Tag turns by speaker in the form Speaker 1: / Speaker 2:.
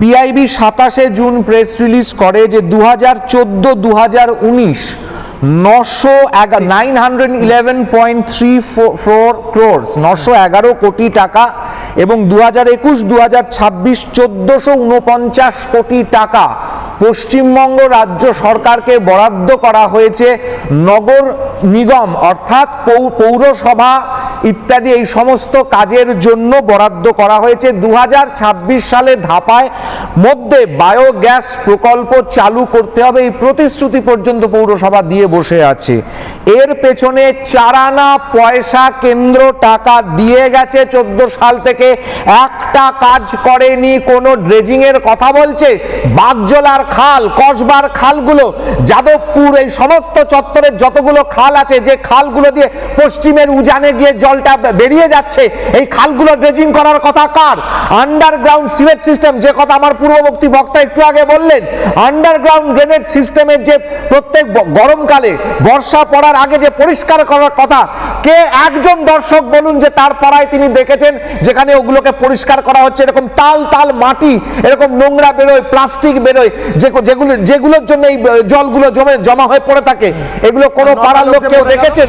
Speaker 1: PIB সাতাশে June press release করে যে দু হাজার চোদ্দ দু হাজার উনিশ নশো nine hundred eleven point three four crores, নশো এগারো কোটি টাকা এবং দু হাজার একুশ দু হাজার ছাব্বিশ, চোদ্দোশো উনপঞ্চাশ কোটি টাকা পশ্চিমবঙ্গ রাজ্য সরকারকে বরাদ্দ করা হয়েছে নগর নিগম, অর্থাৎ পৌরসভা ইত্যাদি এই সমস্ত কাজের জন্য বরাদ্দ করা হয়েছে। দু হাজার ছাব্বিশ সালে ধাপায় মধ্যে বায়োগ্যাস প্রকল্প চালু করতে হবে। এই প্রতিশ্রুতি পর্যন্ত পৌরসভা দিয়ে বসে আছে। এর পেছনে চারানা পয়সা কেন্দ্র টাকা দিয়ে গেছে। চোদ্দ সাল থেকে একটা কাজ করেনি, কোনো ড্রেজিংয়ের কথা বলছে। বাগজলার খাল, কসবার খালগুলো, যাদবপুর, এই সমস্ত চত্বরের যতগুলো খাল আছে, যে খালগুলো দিয়ে পশ্চিমের উজানে গিয়ে জলটা বেরিয়ে যাচ্ছে। এই খালগুলো ড্রেজিং করার কথা কার? আন্ডারগ্রাউন্ড সিভেজ সিস্টেম যে কথা আমার পূর্ববর্তী বক্তা একটু আগে বললেন আন্ডারগ্রাউন্ড ড্রেনেজ সিস্টেমের যে প্রত্যেক গরমকালে বর্ষা পড়ার আগে যে পরিষ্কার করার কথা কে একজন দর্শক বলুন যে তার পাড়ায় তিনি দেখেছেন যেখানে ওগুলোকে পরিষ্কার করা হচ্ছে এরকম তাল তাল মাটি এরকম নোংরা বেরোয় প্লাস্টিক বেরোয় যে যেগুলো যেগুলোর জন্য এই জলগুলো জমে জমা হয়ে পড়ে থাকে এগুলো কোনো পাড়ার লোক কেউ দেখেছেন?